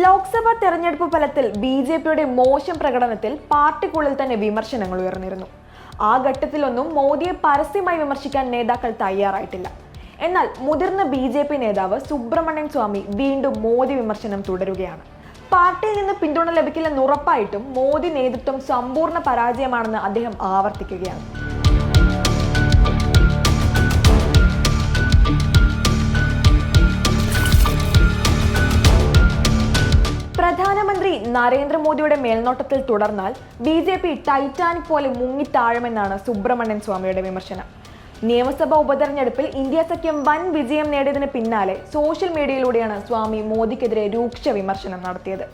ലോക്സഭാ തെരഞ്ഞെടുപ്പ് ഫലത്തിൽ B J പിയുടെ മോശം പ്രകടനത്തിൽ പാർട്ടിക്കുള്ളിൽ തന്നെ വിമർശനങ്ങൾ ഉയർന്നിരുന്നു. ആ ഘട്ടത്തിലൊന്നും മോദിയെ പരസ്യമായി വിമർശിക്കാൻ നേതാക്കൾ തയ്യാറായിട്ടില്ല. എന്നാൽ മുതിർന്ന ബി ജെ പി നേതാവ് സുബ്രഹ്മണ്യൻ സ്വാമി വീണ്ടും മോദി വിമർശനം തുടരുകയാണ്. പാർട്ടിയിൽ നിന്ന് പിന്തുണ ലഭിക്കില്ലെന്ന് ഉറപ്പായിട്ടും മോദി നേതൃത്വം സമ്പൂർണ പരാജയമാണെന്ന് അദ്ദേഹം ആവർത്തിക്കുകയാണ്. നരേന്ദ്രമോദിയുടെ മേൽനോട്ടത്തിൽ തുടർന്നാൽ ബി ജെ പി ടൈറ്റാനിക് പോലെ മുങ്ങിത്താഴുമെന്നാണ് സുബ്രഹ്മണ്യൻ സ്വാമിയുടെ വിമർശനം. നിയമസഭാ ഉപതെരഞ്ഞെടുപ്പിൽ ഇന്ത്യ സഖ്യം വൻ വിജയം നേടിയതിന് പിന്നാലെ സോഷ്യൽ മീഡിയയിലൂടെയാണ് സ്വാമി മോദിക്കെതിരെ രൂക്ഷ വിമർശനം നടത്തിയത്.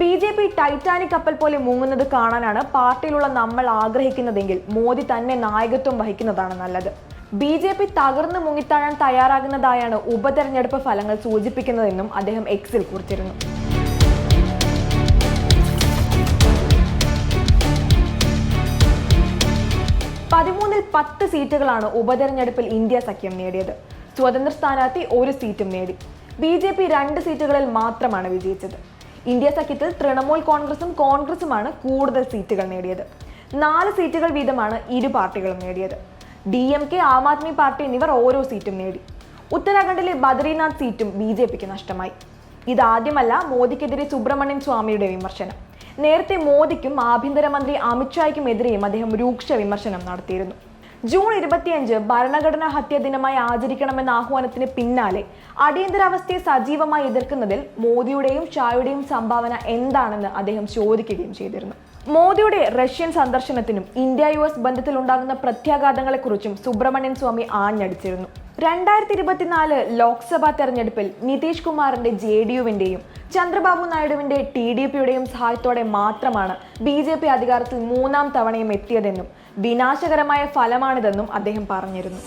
ബി ജെ പി ടൈറ്റാനിക് കപ്പൽ പോലെ മുങ്ങുന്നത് കാണാനാണ് പാർട്ടിയിലുള്ള നമ്മൾ ആഗ്രഹിക്കുന്നതെങ്കിൽ മോദി തന്നെ നായകത്വം വഹിക്കുന്നതാണ് നല്ലത്. ബി ജെ പി തകർന്ന് മുങ്ങിത്താഴാൻ തയ്യാറാകുന്നതായാണ് ഉപതെരഞ്ഞെടുപ്പ് ഫലങ്ങൾ സൂചിപ്പിക്കുന്നതെന്നും അദ്ദേഹം എക്സിൽ കുറിച്ചിരുന്നു. പതിമൂന്നിൽ പത്ത് സീറ്റുകളാണ് ഉപതെരഞ്ഞെടുപ്പിൽ ഇന്ത്യ സഖ്യം നേടിയത്. സ്വതന്ത്ര സ്ഥാനാർത്ഥി ഒരു സീറ്റും നേടി. ബി ജെ പി രണ്ട് സീറ്റുകളിൽ മാത്രമാണ് വിജയിച്ചത്. ഇന്ത്യ സഖ്യത്തിൽ തൃണമൂൽ കോൺഗ്രസും കോൺഗ്രസുമാണ് കൂടുതൽ സീറ്റുകൾ നേടിയത്. നാല് സീറ്റുകൾ വീതമാണ് ഇരു പാർട്ടികളും നേടിയത്. D M K Aam Aadmi party എന്നിവർ ഓരോ സീറ്റും നേടി. ഉത്തരാഖണ്ഡിലെ ബദ്രീനാഥ് സീറ്റും ബി ജെ പിക്ക് നഷ്ടമായി. ഇതാദ്യമല്ല മോദിക്കെതിരെ സുബ്രഹ്മണ്യൻ സ്വാമിയുടെ വിമർശനം. നേരത്തെ മോദിക്കും ആഭ്യന്തരമന്ത്രി അമിത്ഷായ്ക്കും എതിരെയും അദ്ദേഹം രൂക്ഷ വിമർശനം നടത്തിയിരുന്നു. ജൂൺ ഇരുപത്തിയഞ്ച് ഭരണഘടനാ ഹത്യാ ദിനമായി ആചരിക്കണമെന്ന ആഹ്വാനത്തിന് പിന്നാലെ അടിയന്തരാവസ്ഥയെ സജീവമായി എതിർക്കുന്നതിൽ മോദിയുടെയും ഷായുടെയും സംഭാവന എന്താണെന്ന് അദ്ദേഹം ചോദിക്കുകയും ചെയ്തിരുന്നു. മോദിയുടെ റഷ്യൻ സന്ദർശനത്തിനും ഇന്ത്യ യു എസ് ബന്ധത്തിലുണ്ടാകുന്ന പ്രത്യാഘാതങ്ങളെക്കുറിച്ചും സുബ്രഹ്മണ്യൻ സ്വാമി ആഞ്ഞടിച്ചിരുന്നു. രണ്ടായിരത്തി ഇരുപത്തിനാല് ലോക്സഭാ തെരഞ്ഞെടുപ്പിൽ നിതീഷ് കുമാറിന്റെ ജെ ഡി യുവിന്റെയും ചന്ദ്രബാബു നായിഡുവിന്റെ ടി ഡി പിയുടെയും സഹായത്തോടെ മാത്രമാണ് ബി ജെ പി അധികാരത്തിൽ മൂന്നാം തവണയും എത്തിയതെന്നും വിനാശകരമായ ഫലമാണിതെന്നും അദ്ദേഹം പറഞ്ഞിരുന്നു.